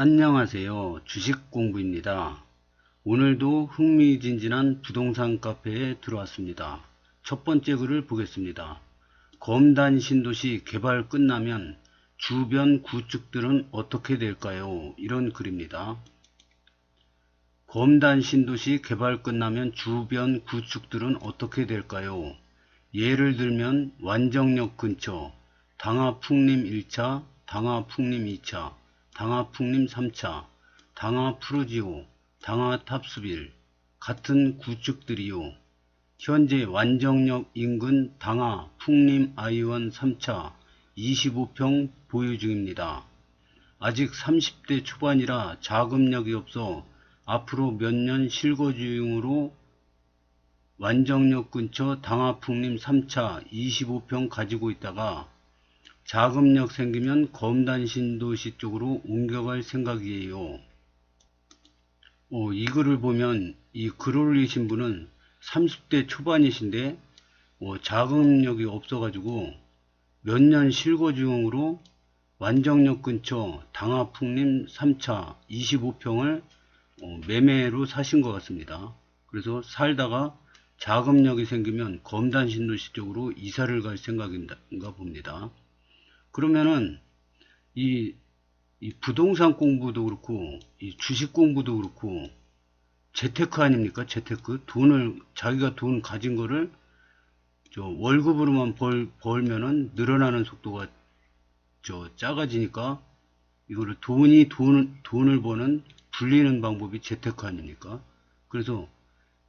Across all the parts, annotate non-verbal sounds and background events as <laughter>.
안녕하세요. 주식 공부입니다. 오늘도 흥미진진한 부동산 카페에 들어왔습니다. 첫 번째 글을 보겠습니다. 검단 신도시 개발 끝나면 주변 구축들은 어떻게 될까요? 이런 글입니다. 검단 신도시 개발 끝나면 주변 구축들은 어떻게 될까요? 예를 들면 완정역 근처 당하 풍림 1차, 당하 풍림 2차, 당하풍림 3차, 당하푸르지오, 당하탑수빌 같은 구축들이요. 현재 완정역 인근 당하 풍림 아이원 3차 25평 보유 중입니다. 아직 30대 초반이라 자금력이 없어 앞으로 몇 년 실거주용으로 완정역 근처 당하풍림 3차 25평 가지고 있다가 자금력 생기면 검단 신도시 쪽으로 옮겨갈 생각이에요. 어, 이 글을 보면 이 글 올리신 분은 30대 초반이신데 어, 자금력이 없어가지고 몇 년 실거주용으로 완정역 근처 당하풍림 3차 25평을 어, 매매로 사신 것 같습니다. 그래서 살다가 자금력이 생기면 검단 신도시 쪽으로 이사를 갈 생각인가 봅니다. 그러면은 이, 이 부동산 공부도 그렇고 이 주식 공부도 그렇고 재테크 아닙니까? 재테크 돈을 자기가 돈 가진 거를 저 월급으로만 벌, 벌면은 늘어나는 속도가 저 작아지니까 이거를 돈이 돈, 돈을 버는 불리는 방법이 재테크 아닙니까? 그래서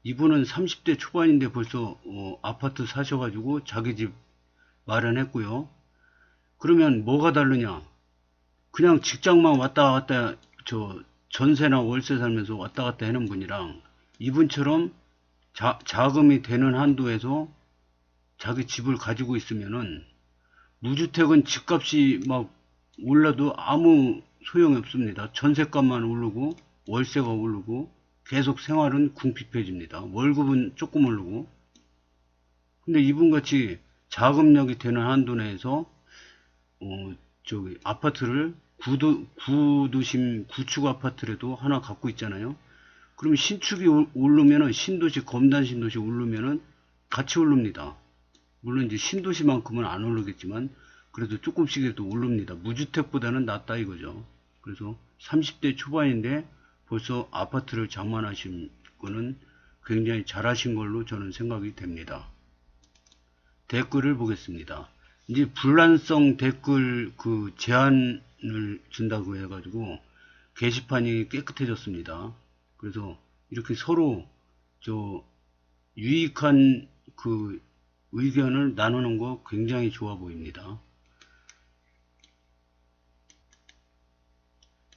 이분은 30대 초반인데 벌써 어, 아파트 사셔가지고 자기 집 마련했고요. 그러면 뭐가 다르냐? 그냥 직장만 왔다 갔다 저 전세나 월세 살면서 왔다 갔다 하는 분이랑 이분처럼 자, 자금이 되는 한도에서 자기 집을 가지고 있으면은 무주택은 집값이 막 올라도 아무 소용이 없습니다. 전세값만 오르고 월세가 오르고 계속 생활은 궁핍해집니다. 월급은 조금 오르고 근데 이분같이 자금력이 되는 한도 내에서 어, 저기 아파트를 구도, 구도심 구축 아파트라도 하나 갖고 있잖아요. 그러면 신축이 오르면은 신도시 검단 신도시 오르면은 같이 오릅니다. 물론 이제 신도시만큼은 안 오르겠지만 그래도 조금씩이라도 오릅니다. 무주택보다는 낫다 이거죠. 그래서 30대 초반인데 벌써 아파트를 장만하신 거는 굉장히 잘하신 걸로 저는 생각이 됩니다. 댓글을 보겠습니다. 이제 불란성 댓글 그 제한을 준다고 해가지고 게시판이 깨끗해졌습니다. 그래서 이렇게 서로 저 유익한 그 의견을 나누는 거 굉장히 좋아 보입니다.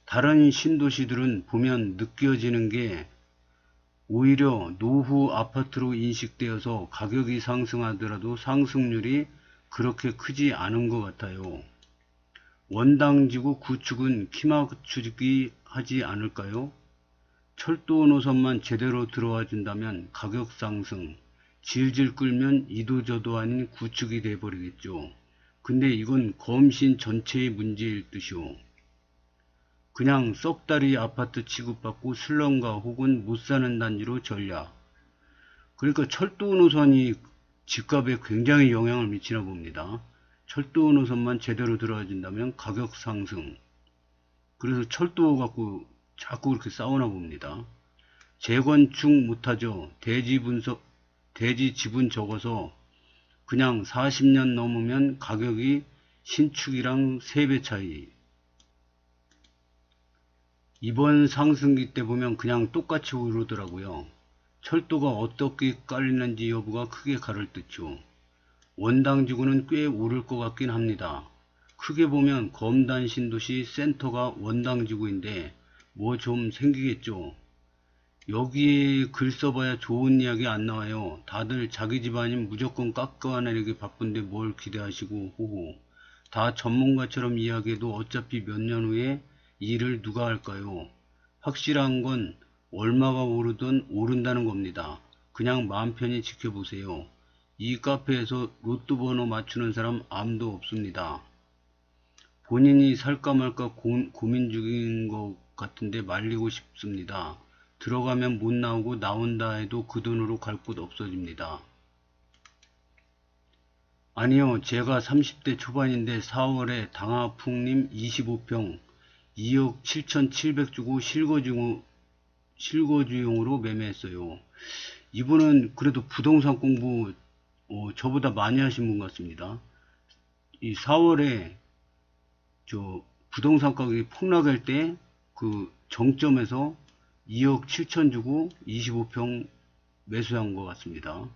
다른 신도시들은 보면 느껴지는 게 오히려 노후 아파트로 인식되어서 가격이 상승하더라도 상승률이 그렇게 크지 않은 것 같아요. 원당지구 구축은 키맞추기 하지 않을까요? 철도 노선만 제대로 들어와 준다면 가격 상승, 질질 끌면 이도저도 아닌 구축이 돼버리겠죠. 근데 이건 검신 전체의 문제일 듯이요. 그냥 썩다리 아파트 취급받고 슬럼가 혹은 못 사는 단지로 전략. 그러니까 철도 노선이 집값에 굉장히 영향을 미치나 봅니다. 철도 노선만 제대로 들어와진다면 가격 상승. 그래서 철도 갖고 자꾸 그렇게 싸우나 봅니다. 재건축 못하죠. 대지 분석, 대지 지분 적어서 그냥 40년 넘으면 가격이 신축이랑 3배 차이. 이번 상승기 때 보면 그냥 똑같이 오르더라고요. 철도가 어떻게 깔리는지 여부가 크게 가를 듯죠. 원당 지구는 꽤 오를 것 같긴 합니다. 크게 보면 검단 신도시 센터가 원당 지구인데 뭐 좀 생기겠죠. 여기에 글 써봐야 좋은 이야기 안 나와요. 다들 자기 집안이 무조건 깎아내리기 바쁜데 뭘 기대하시고 호호. 다 전문가처럼 이야기해도 어차피 몇 년 후에 일을 누가 할까요? 확실한 건 얼마가 오르든 오른다는 겁니다. 그냥 마음 편히 지켜보세요. 이 카페에서 로또 번호 맞추는 사람 아무도 없습니다. 본인이 살까 말까 고, 고민 중인 거 같은데 말리고 싶습니다. 들어가면 못 나오고 나온다 해도 그 돈으로 갈 곳 없어집니다. 아니요, 제가 30대 초반인데 4월에 당하풍님 25평 2억 7,700 주고 실거주, 실거주용으로 매매했어요. 이분은 그래도 부동산 공부 어, 저보다 많이 하신 분 같습니다. 이 4월에 저 부동산 가격이 폭락할 때 그 정점에서 2억 7천 주고 25평 매수한 것 같습니다.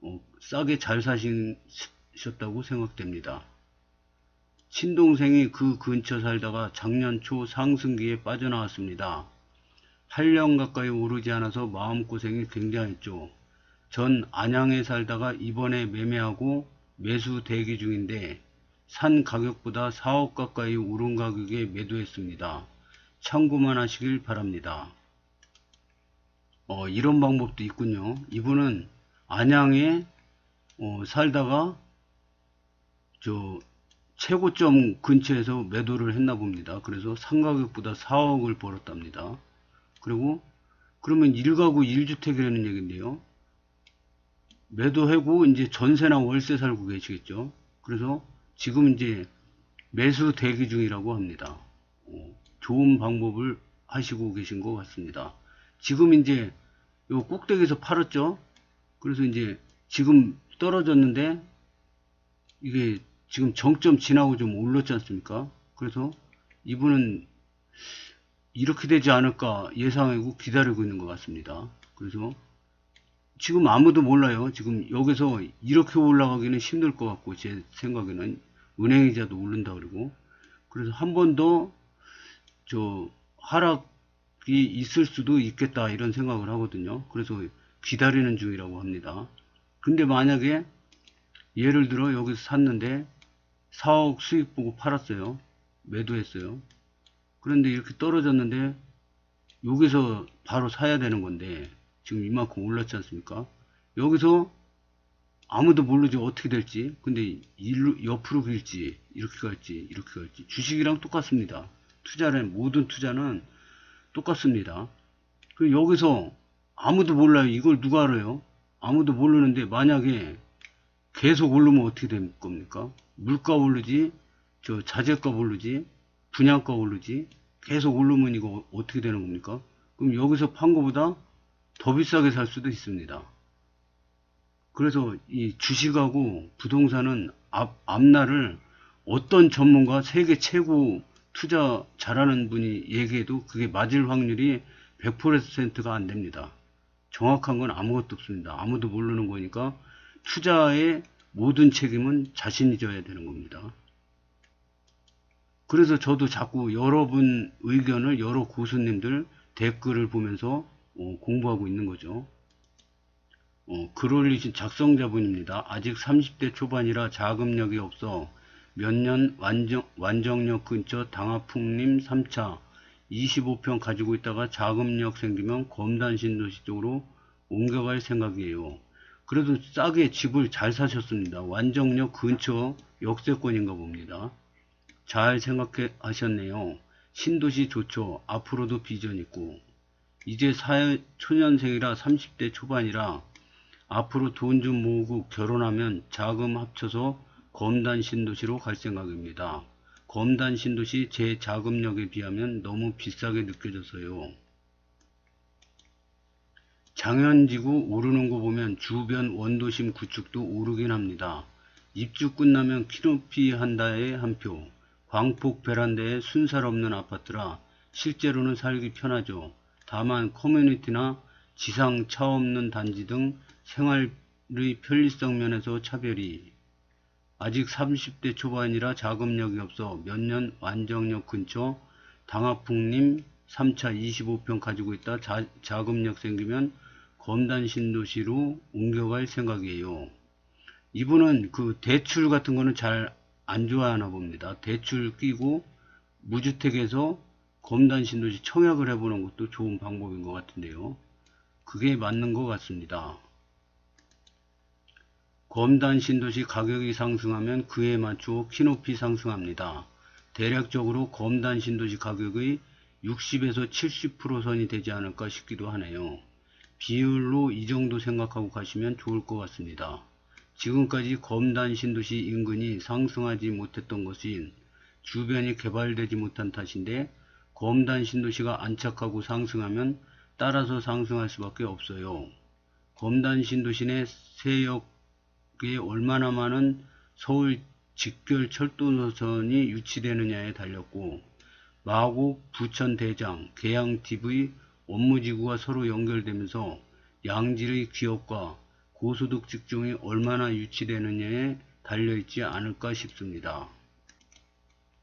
어, 싸게 잘 사셨다고 생각됩니다. 친동생이 그 근처 살다가 작년 초 상승기에 빠져나왔습니다. 8년 가까이 오르지 않아서 마음고생이 굉장했죠. 전 안양에 살다가 이번에 매매하고 매수 대기 중인데 산 가격보다 4억 가까이 오른 가격에 매도했습니다. 참고만 하시길 바랍니다. 어, 이런 방법도 있군요. 이분은 안양에 어, 살다가 저 최고점 근처에서 매도를 했나 봅니다. 그래서 상가격보다 4억을 벌었답니다. 그리고 그러면 1가구 1주택이라는 얘기인데요. 매도하고 이제 전세나 월세 살고 계시겠죠. 그래서 지금 이제 매수 대기 중이라고 합니다. 어, 좋은 방법을 하시고 계신 것 같습니다. 지금 이제 요 꼭대기에서 팔았죠. 그래서 이제 지금 떨어졌는데 이게 지금 정점 지나고 좀 올랐지 않습니까? 그래서 이분은 이렇게 되지 않을까 예상하고 기다리고 있는 것 같습니다. 그래서 지금 아무도 몰라요. 지금 여기서 이렇게 올라가기는 힘들 것 같고 제 생각에는 은행이자도 오른다 그러고 그래서 한 번 더 저 하락이 있을 수도 있겠다 이런 생각을 하거든요. 그래서 기다리는 중이라고 합니다. 근데 만약에 예를 들어 여기서 샀는데 4억 수익 보고 팔았어요. 매도했어요. 그런데 이렇게 떨어졌는데 여기서 바로 사야 되는 건데 지금 이만큼 올랐지 않습니까? 여기서 아무도 모르죠 어떻게 될지 근데 일로 옆으로 길지 이렇게 갈지 이렇게 갈지. 주식이랑 똑같습니다. 투자는 모든 투자는 똑같습니다. 그 여기서 아무도 몰라요. 이걸 누가 알아요? 아무도 모르는데 만약에 계속 오르면 어떻게 될 겁니까? 물가 오르지 저 자재가 오르지 분양가 오르지 계속 오르면 이거 어떻게 되는 겁니까 그럼 여기서 판 거보다 더 비싸게 살 수도 있습니다. 그래서 이 주식하고 부동산은 앞, 앞날을 어떤 전문가 세계 최고 투자 잘하는 분이 얘기해도 그게 맞을 확률이 100%가 안 됩니다. 정확한 건 아무것도 없습니다. 아무도 모르는 거니까 투자의 모든 책임은 자신이 져야 되는 겁니다. 그래서 저도 자꾸 여러분 의견을 여러 고수님들 댓글을 보면서 어, 공부하고 있는 거죠. 어, 글 올리신 작성자분입니다. 아직 30대 초반이라 자금력이 없어 몇 년 완정, 완정역 근처 당하풍림 3차 25평 가지고 있다가 자금력 생기면 검단 신도시 쪽으로 옮겨갈 생각이에요. 그래도 싸게 집을 잘 사셨습니다. 완정역 근처 역세권인가 봅니다. 잘 생각해 하셨네요. 신도시 좋죠. 앞으로도 비전 있고. 이제 사회 초년생이라 30대 초반이라 앞으로 돈 좀 모으고 결혼하면 자금 합쳐서 검단 신도시로 갈 생각입니다. 검단 신도시 제 자금력에 비하면 너무 비싸게 느껴져서요. 장현지구 오르는 거 보면 주변 원도심 구축도 오르긴 합니다. 입주 끝나면 키높이 한다에 한 표, 광폭 베란다에 순살 없는 아파트라 실제로는 살기 편하죠. 다만 커뮤니티나 지상 차 없는 단지 등 생활의 편리성 면에서 차별이 아직 30대 초반이라 자금력이 없어 몇 년 완정역 근처 당하풍님 3차 25평 가지고 있다 자, 자금력 생기면 검단 신도시로 옮겨갈 생각이에요. 이분은 그 대출 같은 거는 잘 안 좋아하나 봅니다. 대출 끼고 무주택에서 검단 신도시 청약을 해보는 것도 좋은 방법인 것 같은데요. 그게 맞는 것 같습니다. 검단 신도시 가격이 상승하면 그에 맞추어 키높이 상승합니다. 대략적으로 검단 신도시 가격의 60에서 70% 선이 되지 않을까 싶기도 하네요. 비율로 이 정도 생각하고 가시면 좋을 것 같습니다. 지금까지 검단 신도시 인근이 상승하지 못했던 것인 주변이 개발되지 못한 탓인데 검단 신도시가 안착하고 상승하면 따라서 상승할 수밖에 없어요. 검단 신도시 내 세역에 얼마나 많은 서울 직결 철도 노선이 유치되느냐에 달렸고 마곡, 부천 대장, 계양 TV 업무지구가 서로 연결되면서 양질의 기업과 고소득 직종이 얼마나 유치되느냐에 달려있지 않을까 싶습니다.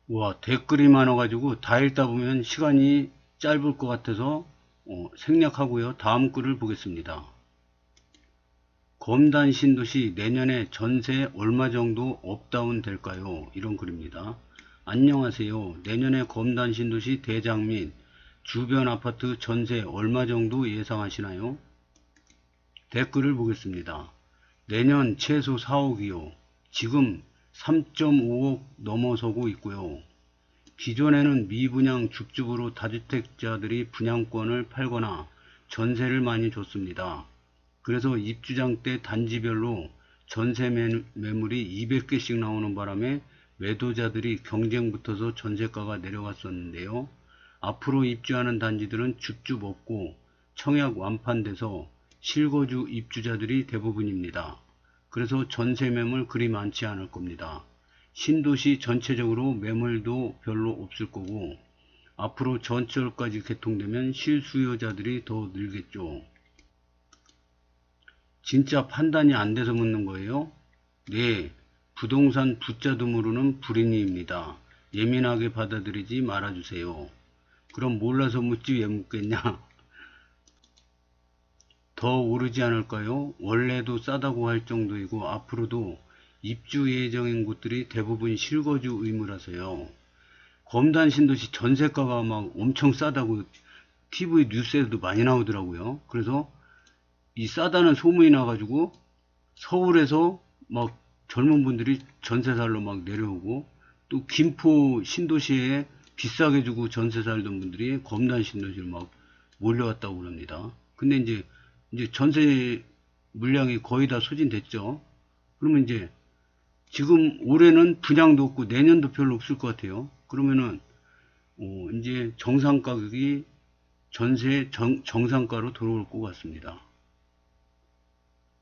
와 댓글이 많아가지고 다 읽다 보면 시간이 짧을 것 같아서 어, 생략하고요. 다음 글을 보겠습니다. 검단 신도시 내년에 전세 얼마 정도 업다운 될까요? 이런 글입니다. 안녕하세요. 내년에 검단 신도시 대장 및 주변 아파트 전세 얼마 정도 예상하시나요? 댓글을 보겠습니다. 내년 최소 4억이요. 지금 3.5억 넘어서고 있고요. 기존에는 미분양 줍줍으로 다주택자들이 분양권을 팔거나 전세를 많이 줬습니다. 그래서 입주장 때 단지별로 전세 매- 매물이 200개씩 나오는 바람에 매도자들이 경쟁 붙어서 전세가가 내려갔었는데요. 앞으로 입주하는 단지들은 줍줍 없고 청약 완판돼서 실거주 입주자들이 대부분입니다. 그래서 전세 매물 그리 많지 않을 겁니다. 신도시 전체적으로 매물도 별로 없을 거고 앞으로 전철까지 개통되면 실수요자들이 더 늘겠죠. 진짜 판단이 안 돼서 묻는 거예요? 네, 부동산 붙자둠으로는 불인이입니다. 예민하게 받아들이지 말아주세요. 그럼 몰라서 묻지 왜 묻겠냐? 더 오르지 않을까요? 원래도 싸다고 할 정도이고 앞으로도 입주 예정인 곳들이 대부분 실거주 의무라서요. 검단 신도시 전세가가 막 엄청 싸다고 TV 뉴스에도 많이 나오더라고요. 그래서 이 싸다는 소문이 나가지고 서울에서 막 젊은 분들이 전세 살러 막 내려오고 또 김포 신도시에 비싸게 주고 전세 살던 분들이 검단 신도시로 막 몰려왔다고 그럽니다. 근데 이제 이제 전세 물량이 거의 다 소진됐죠. 그러면 이제 지금 올해는 분양도 없고 내년도 별로 없을 것 같아요. 그러면은 어, 이제 정상 가격이 전세 정, 정상가로 들어올 것 같습니다.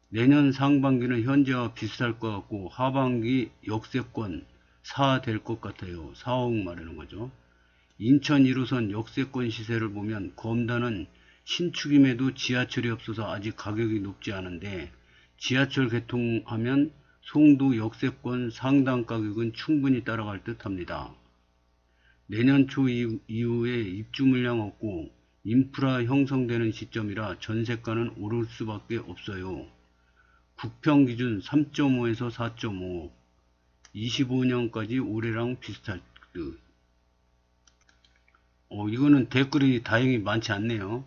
내년 상반기는 현재와 비슷할 것 같고 하반기 역세권 4 될 것 같아요. 4억 말하는 거죠. 인천 1호선 역세권 시세를 보면 검단은 신축임에도 지하철이 없어서 아직 가격이 높지 않은데 지하철 개통하면 송도 역세권 상당 가격은 충분히 따라갈 듯 합니다. 내년 초 이후- 이후에 입주 물량 없고 인프라 형성되는 시점이라 전세가는 오를 수밖에 없어요. 국평 기준 3.5에서 4.5억, 25년까지 올해랑 비슷할 듯. 어, 이거는 댓글이 다행히 많지 않네요.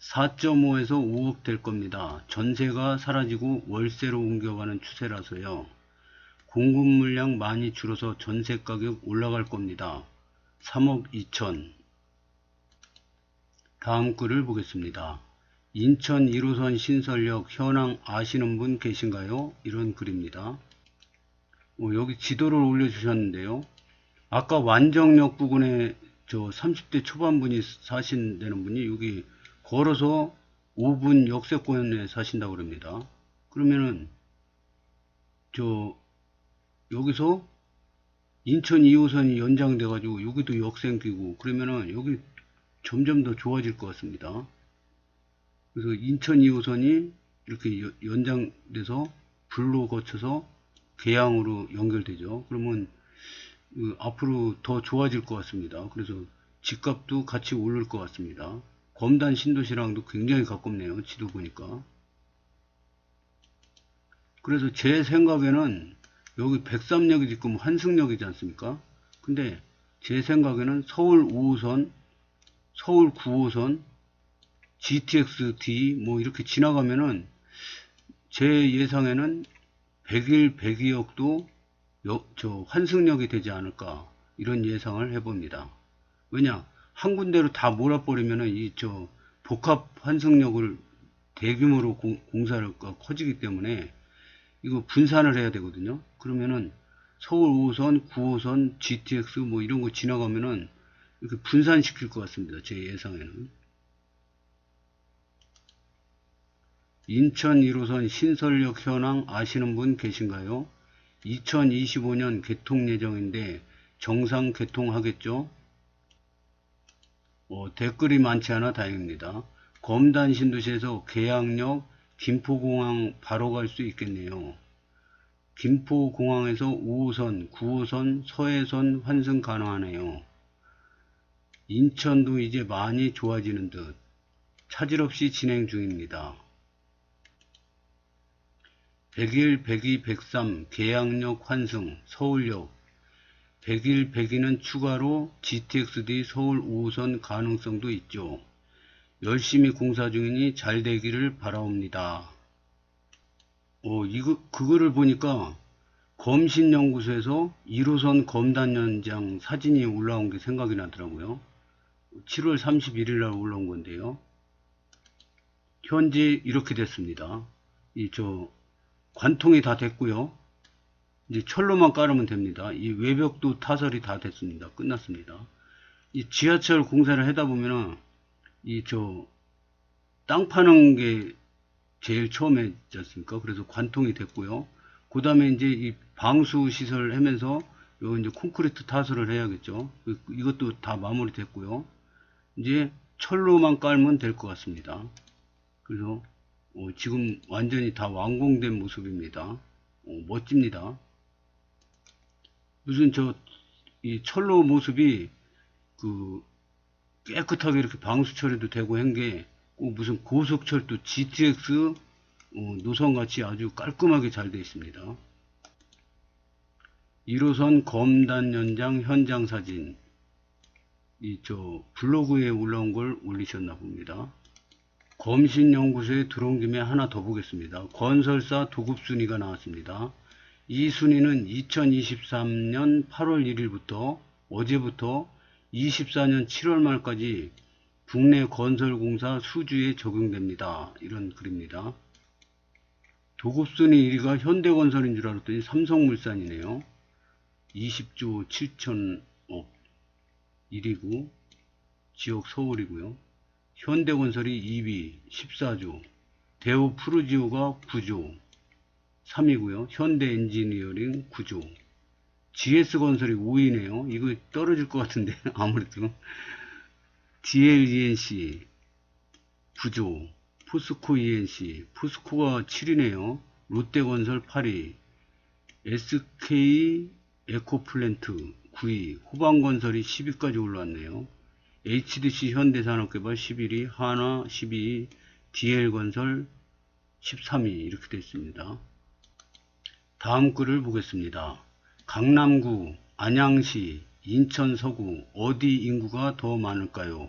4.5에서 5억 될 겁니다. 전세가 사라지고 월세로 옮겨가는 추세라서요. 공급 물량 많이 줄어서 전세 가격 올라갈 겁니다. 3억 2천. 다음 글을 보겠습니다. 인천 1호선 신설역 현황 아시는 분 계신가요? 이런 글입니다. 어, 여기 지도를 올려주셨는데요. 아까 완정역 부근에 저 30대 초반 분이 사신다는 분이 여기 걸어서 5분 역세권에 사신다고 그럽니다. 그러면은 저 여기서 인천 2호선이 연장돼 가지고 여기도 역 생기고 그러면은 여기 점점 더 좋아질 것 같습니다. 그래서 인천 2호선이 이렇게 여- 연장돼서 불로 거쳐서 계양으로 연결되죠. 그러면 그 앞으로 더 좋아질 것 같습니다. 그래서 집값도 같이 오를 것 같습니다. 검단 신도시랑도 굉장히 가깝네요. 지도 보니까. 그래서 제 생각에는 여기 백삼역이 지금 환승역이지 않습니까? 근데 제 생각에는 서울 5호선, 서울 9호선, GTX-D 뭐 이렇게 지나가면은 제 예상에는 100일 102역도 저 환승역이 되지 않을까 이런 예상을 해봅니다. 왜냐 한 군데로 다 몰아버리면은 이 저 복합 환승역을 대규모로 공, 공사가 커지기 때문에 이거 분산을 해야 되거든요. 그러면은 서울 5호선, 9호선, GTX 뭐 이런 거 지나가면은 이렇게 분산시킬 것 같습니다. 제 예상에는. 인천 1호선 신설역 현황 아시는 분 계신가요? 2025년 개통 예정인데 정상 개통하겠죠? 어, 댓글이 많지 않아 다행입니다. 검단 신도시에서 계양역 김포공항 바로 갈 수 있겠네요. 김포공항에서 5호선, 9호선, 서해선 환승 가능하네요. 인천도 이제 많이 좋아지는 듯 차질 없이 진행 중입니다. 100일, 102, 103, 계양역 환승, 서울역 100일, 102는 추가로 GTX-D 서울 5호선 가능성도 있죠. 열심히 공사 중이니 잘 되기를 바라옵니다. 어, 이거, 그거를 보니까 검신연구소에서 1호선 검단 연장 사진이 올라온 게 생각이 나더라고요. 7월 31일 날 올라온 건데요. 현재 이렇게 됐습니다. 이 저 관통이 다 됐고요. 이제 철로만 깔으면 됩니다. 이 외벽도 타설이 다 됐습니다. 끝났습니다. 이 지하철 공사를 하다 보면은 이 저 땅 파는 게 제일 처음에 있지 않습니까? 그래서 관통이 됐고요. 그 다음에 이제 이 방수 시설을 하면서 요 이제 콘크리트 타설을 해야겠죠. 그- 이것도 다 마무리 됐고요. 이제 철로만 깔면 될 것 같습니다. 그래서 어, 지금 완전히 다 완공된 모습입니다. 어, 멋집니다. 무슨 저 이 철로 모습이 그 깨끗하게 이렇게 방수 처리도 되고 한 게 꼭 무슨 고속철도 GTX 어, 노선 같이 아주 깔끔하게 잘 되어 있습니다. 1호선 검단 연장 현장 사진 이 저 블로그에 올라온 걸 올리셨나 봅니다. 검신연구소에 들어온 김에 하나 더 보겠습니다. 건설사 도급 순위가 나왔습니다. 이 순위는 2023년 8월 1일부터 어제부터 24년 7월 말까지 국내 건설공사 수주에 적용됩니다. 이런 글입니다. 도급순위 1위가 현대건설인 줄 알았더니 삼성물산이네요. 20조 7천억 1위고 지역 서울이고요. 현대건설이 2위 14조 대우 푸르지오가 9조 3위고요. 현대 엔지니어링 9조 GS건설이 5위네요. 이거 떨어질 것 같은데 <laughs> 아무래도 DLENC 9조 포스코 ENC 포스코가 7위네요. 롯데건설 8위 SK 에코플랜트 9위 호방건설이 10위까지 올라왔네요. HDC 현대산업개발 11위, 하나 12위, DL건설 13위 이렇게 되어 있습니다. 다음 글을 보겠습니다. 강남구, 안양시, 인천 서구 어디 인구가 더 많을까요?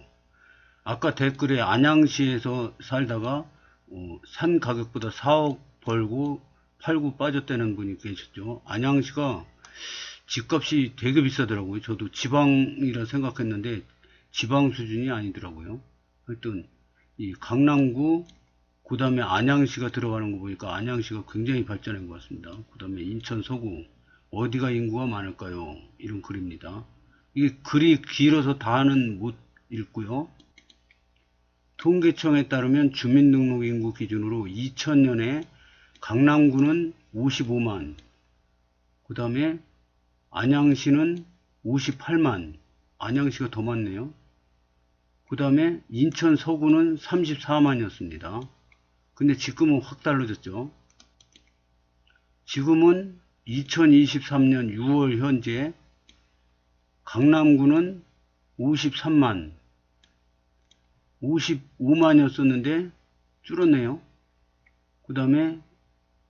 아까 댓글에 안양시에서 살다가 어, 산 가격보다 4억 벌고 팔고 빠졌다는 분이 계셨죠. 안양시가 집값이 되게 비싸더라고요. 저도 지방이라 생각했는데 지방 수준이 아니더라고요. 하여튼 이 강남구 그 다음에 안양시가 들어가는 거 보니까 안양시가 굉장히 발전한 것 같습니다. 그 다음에 인천 서구 어디가 인구가 많을까요? 이런 글입니다. 이게 글이 길어서 다는 못 읽고요. 통계청에 따르면 주민등록 인구 기준으로 2000년에 강남구는 55만, 그 다음에 안양시는 58만, 안양시가 더 많네요. 그 다음에 인천 서구는 34만이었습니다. 근데 지금은 확 달라졌죠. 지금은 2023년 6월 현재 강남구는 53만, 55만이었었는데 줄었네요. 그 다음에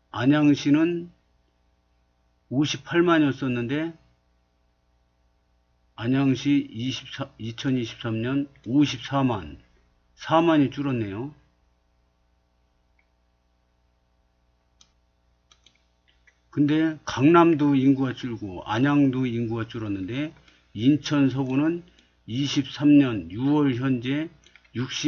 안양시는 58만이었었는데 안양시 24, 2023년 54만 4만이 줄었네요. 근데 강남도 인구가 줄고 안양도 인구가 줄었는데 인천 서구는 23년 6월 현재 60